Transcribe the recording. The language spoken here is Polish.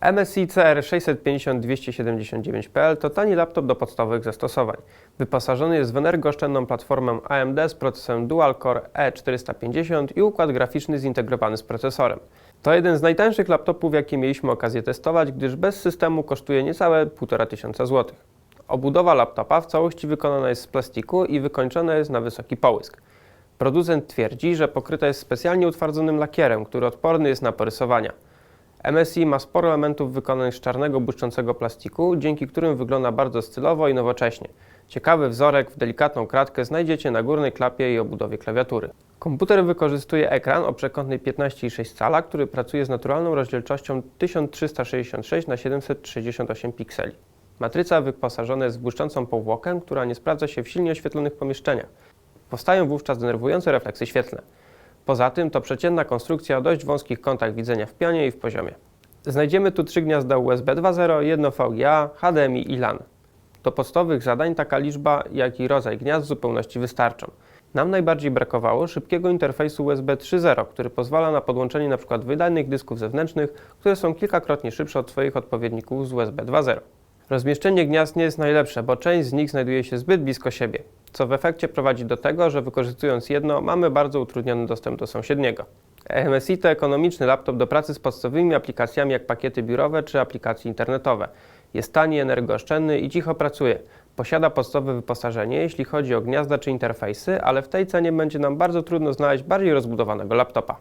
MSI CR650-279PL to tani laptop do podstawowych zastosowań. Wyposażony jest w energooszczędną platformę AMD z procesorem Dual-Core E450 i układ graficzny zintegrowany z procesorem. To jeden z najtańszych laptopów, jakie mieliśmy okazję testować, gdyż bez systemu kosztuje niecałe 1500 zł. Obudowa laptopa w całości wykonana jest z plastiku i wykończona jest na wysoki połysk. Producent twierdzi, że pokryta jest specjalnie utwardzonym lakierem, który odporny jest na porysowania. MSI ma sporo elementów wykonanych z czarnego, błyszczącego plastiku, dzięki którym wygląda bardzo stylowo i nowocześnie. Ciekawy wzorek w delikatną kratkę znajdziecie na górnej klapie i obudowie klawiatury. Komputer wykorzystuje ekran o przekątnej 15,6 cala, który pracuje z naturalną rozdzielczością 1366 na 768 pikseli. Matryca wyposażona jest w błyszczącą powłokę, która nie sprawdza się w silnie oświetlonych pomieszczeniach. Powstają wówczas denerwujące refleksy świetlne. Poza tym to przeciętna konstrukcja o dość wąskich kątach widzenia w pionie i w poziomie. Znajdziemy tu trzy gniazda USB 2.0, jedno VGA, HDMI i LAN. Do podstawowych zadań taka liczba, jak i rodzaj gniazd w zupełności wystarczą. Nam najbardziej brakowało szybkiego interfejsu USB 3.0, który pozwala na podłączenie np. wydajnych dysków zewnętrznych, które są kilkakrotnie szybsze od swoich odpowiedników z USB 2.0. Rozmieszczenie gniazd nie jest najlepsze, bo część z nich znajduje się zbyt blisko siebie, co w efekcie prowadzi do tego, że wykorzystując jedno, mamy bardzo utrudniony dostęp do sąsiedniego. MSI to ekonomiczny laptop do pracy z podstawowymi aplikacjami jak pakiety biurowe czy aplikacje internetowe. Jest tani, energooszczędny i cicho pracuje. Posiada podstawowe wyposażenie, jeśli chodzi o gniazda czy interfejsy, ale w tej cenie będzie nam bardzo trudno znaleźć bardziej rozbudowanego laptopa.